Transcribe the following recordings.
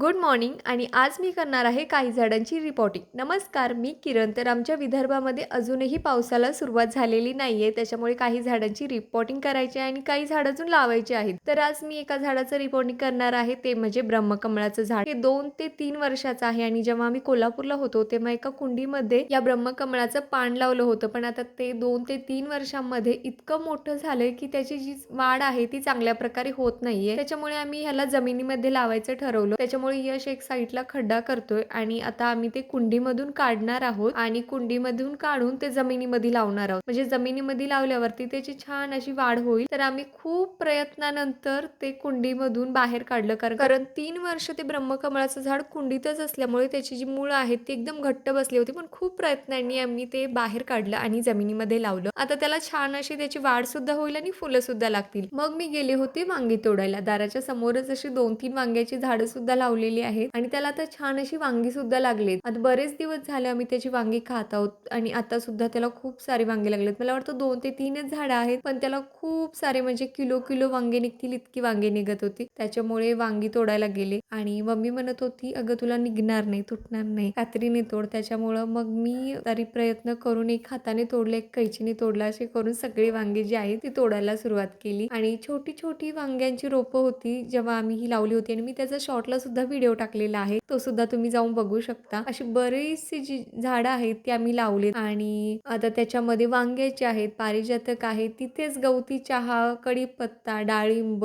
Good morning आणि आज मी करणार आहे काही झाडांची रिपोर्टिंग नमस्कार मी किरण. तर आमच्या विदर्भामध्ये अजूनही पावसाला सुरुवात झालेली नाही आहे त्याच्यामुळे काही झाडांची रिपोर्टिंग करायची आहे आणि काही झाड अजून लावायची आहेत. तर आज मी एका झाडाचं रिपोर्टिंग करणार आहे. ते म्हणजे ब्रह्मकमळाचं झाड. हे दोन ते तीन वर्षाचं आहे आणि जेव्हा आम्ही कोल्हापूरला होतो तेव्हा एका कुंडीमध्ये या ब्रह्मकमळाचं पान लावलं होतं. पण आता ते दोन ते तीन वर्षांमध्ये इतकं मोठं झालंय की त्याची जी वाढ आहे ती चांगल्या प्रकारे होत नाहीये. त्याच्यामुळे आम्ही ह्याला जमिनीमध्ये लावायचं ठरवलं. त्याच्यामुळे यश एक साईडला खड्डा करतोय आणि आता आम्ही ते कुंडीमधून काढणार आहोत आणि कुंडीमधून काढून ते जमिनीमध्ये लावणार आहोत. म्हणजे जमिनीमध्ये लावल्यावरती त्याची छान अशी वाढ होईल. तर आम्ही खूप प्रयत्नानंतर ते कुंडीमधून बाहेर काढलं. कारण कारण तीन वर्ष ते ब्रह्मकमळाचं झाड कुंडीतच असल्यामुळे त्याची जी मुळं आहेत ती एकदम घट्ट बसली होती. पण खूप प्रयत्नांनी आम्ही ते बाहेर काढलं आणि जमिनीमध्ये लावलं. आता त्याला छान अशी त्याची वाढ सुद्धा होईल आणि फुलं सुद्धा लागतील. मग मी गेले होते वांगी तोडायला. दाराच्या समोरच अशी दोन तीन वांग्याची झाडं सुद्धा लावली लावलेली आहेत. आणि त्याला आता छान अशी वांगी सुद्धा लागलेत. आता बरेच दिवस झाले आम्ही त्याची वांगी खात आहोत. आणि आता सुद्धा त्याला खूप सारे वांगे लागलेत. मला वाटतं दोन ते तीनच झाडं आहेत पण त्याला खूप सारे म्हणजे किलो किलो वांगे निघतील इतकी वांगे निघत होती. त्याच्यामुळे वांगी तोडायला गेले. आणि मम्मी म्हणत होती अगं तुला निघणार नाही तुटणार नाही. कात्रीने तोड. त्याच्यामुळं मग मी तरी प्रयत्न करून एक हाताने तोडले एक कैचीने तोडला. असे करून सगळी वांगे जी आहेत ती तोडायला सुरुवात केली. आणि छोटी छोटी वांग्यांची रोपं होती जेव्हा आम्ही ही लावली होती. आणि मी त्याचा शॉर्टला सुद्धा व्हिडिओ टाकलेला आहे तो सुद्धा तुम्ही जाऊन बघू शकता. अशी बरीचशी जी झाडं आहेत ती आम्ही लावलीत. आणि आता त्याच्यामध्ये वांग्याचे आहेत पारिजातक आहे तिथेच गवती चहा कडीपत्ता डाळिंब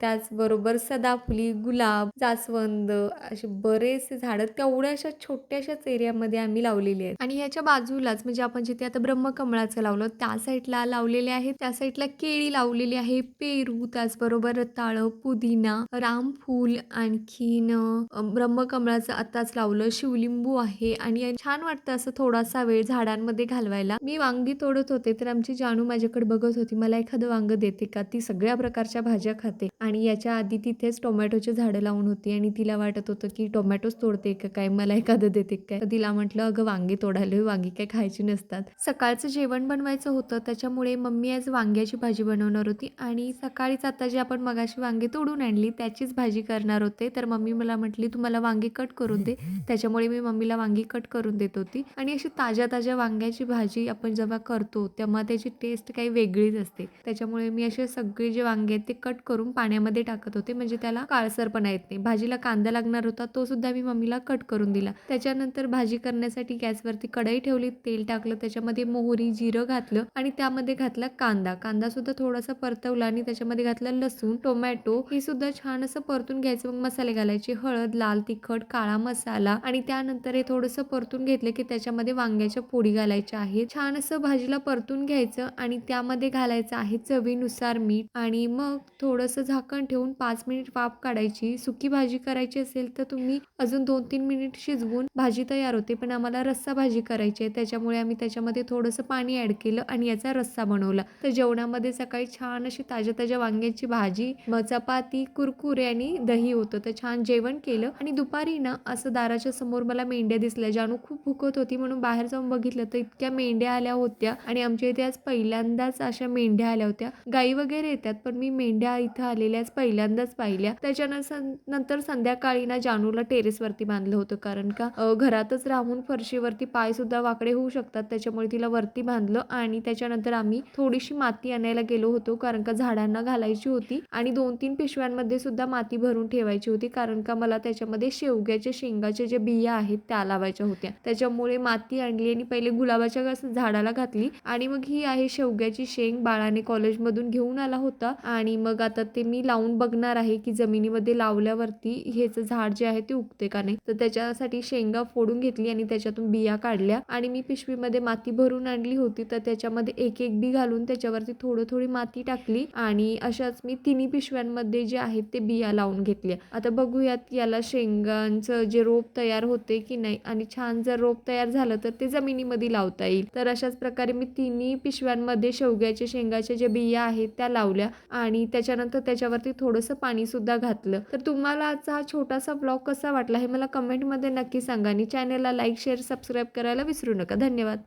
त्याचबरोबर सदाफुली गुलाब जास्वंद असे बरेचसे झाडं तेवढ्याशा छोट्याशाच एरियामध्ये आम्ही लावलेली आहेत. आणि ह्याच्या बाजूलाच म्हणजे आपण जिथे आता ब्रह्मकमळाचं लावलं त्या साईडला लावलेले आहेत. त्या साईडला केळी लावलेली आहे पेरू त्याचबरोबर रताळ पुदिना रामफूल आणखी आणखीन ब्रह्मकमळाचं आताच लावलं शिवलिंबू आहे आणि छान वाटतं असं थोडासा वेळ झाडांमध्ये घालवायला. मी वांगी तोडत होते तर आमची जानू माझ्याकडे बघत होती मला एखादं वांग देते का? ती सगळ्या प्रकारच्या भाज्या खाते आणि याच्या आधी तिथेच टोमॅटोचे झाडं लावून होती आणि तिला वाटत होतं की टोमॅटोच तोडते का काय मला एखादं देते काय? तर तिला म्हटलं अगं वांगी तोडायला वांगी काय खायची नसतात. सकाळचं जेवण बनवायचं होतं त्याच्यामुळे मम्मी आज वांग्याची भाजी बनवणार होती आणि सकाळीच आता जी आपण मगाशी वांगी तोडून आणली त्याचीच भाजी करणार होते. तर मम्मी मला म्हटली तू मला वांगी कट करून दे. त्याच्यामुळे मी मम्मीला वांगी कट करून देत होती. आणि अशी ताज्या ताज्या वांग्याची भाजी आपण जेव्हा करतो तेव्हा त्याची टेस्ट काही वेगळीच असते. त्याच्यामुळे मी असे सगळे जे वांगे आहेत ते कट करून पाण्यामध्ये टाकत होते. म्हणजे त्याला काळसरपणा येत नाही. भाजीला कांदा लागणार होता तो सुद्धा मी मम्मीला कट करून दिला. त्याच्यानंतर भाजी करण्यासाठी गॅसवरती कढई ठेवली तेल टाकलं त्याच्यामध्ये मोहरी जिरं घातलं आणि त्यामध्ये घातला कांदा. कांदा सुद्धा थोडासा परतवला आणि त्याच्यामध्ये घातला लसूण टोमॅटो हे सुद्धा छान असं परतून घ्यायचं. मग मसाले घालायची हळद लाल तिखट काळा मसाला आणि त्यानंतर हे थोडंसं परतून घेतलं की त्याच्यामध्ये वांग्याच्या पोळी घालायच्या आहेत. छान असं भाजीला परतून घ्यायचं आणि त्यामध्ये घालायचं आहे चवीनुसार मीठ आणि मग थोडंसं झाकण ठेवून पाच मिनिट वाफ काढायची. सुकी भाजी करायची असेल तर तुम्ही अजून दोन तीन मिनिट शिजवून भाजी तयार होते पण आम्हाला रस्सा भाजी करायची आहे. त्याच्यामुळे आम्ही त्याच्यामध्ये थोडंसं पाणी ॲड केलं आणि याचा रस्सा बनवला. तर जेवणामध्ये सकाळी छान अशी ताज्या ताज्या वांग्याची भाजी मग चपाती कुरकुरे आणि दही होतं. तर छान छान जेवण केलं आणि दुपारी ना असं दाराच्या समोर मला मेंढ्या दिसल्या. जानू खूप भुकत होती म्हणून बाहेर जाऊन बघितलं तर इतक्या मेंढ्या आल्या होत्या आणि आमच्या इथे आज पहिल्यांदाच अशा मेंढ्या आल्या होत्या. गाई वगैरे येतात पण मी मेंढ्या इथं आलेल्या आज पहिल्यांदाच पाहिल्या. त्याच्यानंतर नंतर संध्याकाळी ना जानूला टेरेसवरती बांधलं होतं कारण का घरातच राहून फरशीवरती पाय सुद्धा वाकडे होऊ शकतात. त्याच्यामुळे तिला वरती बांधलं आणि त्याच्यानंतर आम्ही थोडीशी माती आणायला गेलो होतो कारण का झाडांना घालायची होती आणि दोन तीन पिशव्यांमध्ये सुद्धा माती भरून ठेवायची होती. कारण का मला त्याच्यामध्ये शेवग्याच्या शेंगाच्या ज्या बिया आहेत त्या लावायच्या होत्या. त्याच्यामुळे माती आणली आणि पहिले गुलाबाच्या झाडाला घातली आणि मग ही आहे शेवग्याची शेंग बाळाने कॉलेजमधून घेऊन आला होता. आणि मग आता ते मी लावून बघणार आहे की जमिनीमध्ये लावल्यावरती हेच झाड जे आहे ते उगते का नाही. तर त्याच्यासाठी शेंगा फोडून घेतली आणि त्याच्यातून बिया काढल्या. आणि मी पिशवीमध्ये माती भरून आणली होती तर त्याच्यामध्ये एक एक बी घालून त्याच्यावरती थोडं थोडी माती टाकली. आणि अशाच मी तिन्ही पिशव्यांमध्ये जे आहेत ते बिया लावून घेतल्या. आता बघूयात याला शेंगांचं जे रोप तयार होते की नाही. आणि छान जर रोप तयार झालं तर ते जमिनीमध्ये लावता येईल. तर अशाच प्रकारे मी तिन्ही पिशव्यांमध्ये शेवग्याच्या शेंगाच्या ज्या बिया आहेत त्या लावल्या. आणि त्याच्यानंतर त्याच्यावरती थोडंसं पाणी सुद्धा घातलं. तर तुम्हाला आजचा हा छोटासा ब्लॉग कसा वाटला हे मला कमेंटमध्ये नक्की सांगा. आणि चॅनलला लाईक शेअर सबस्क्राईब करायला विसरू नका. धन्यवाद.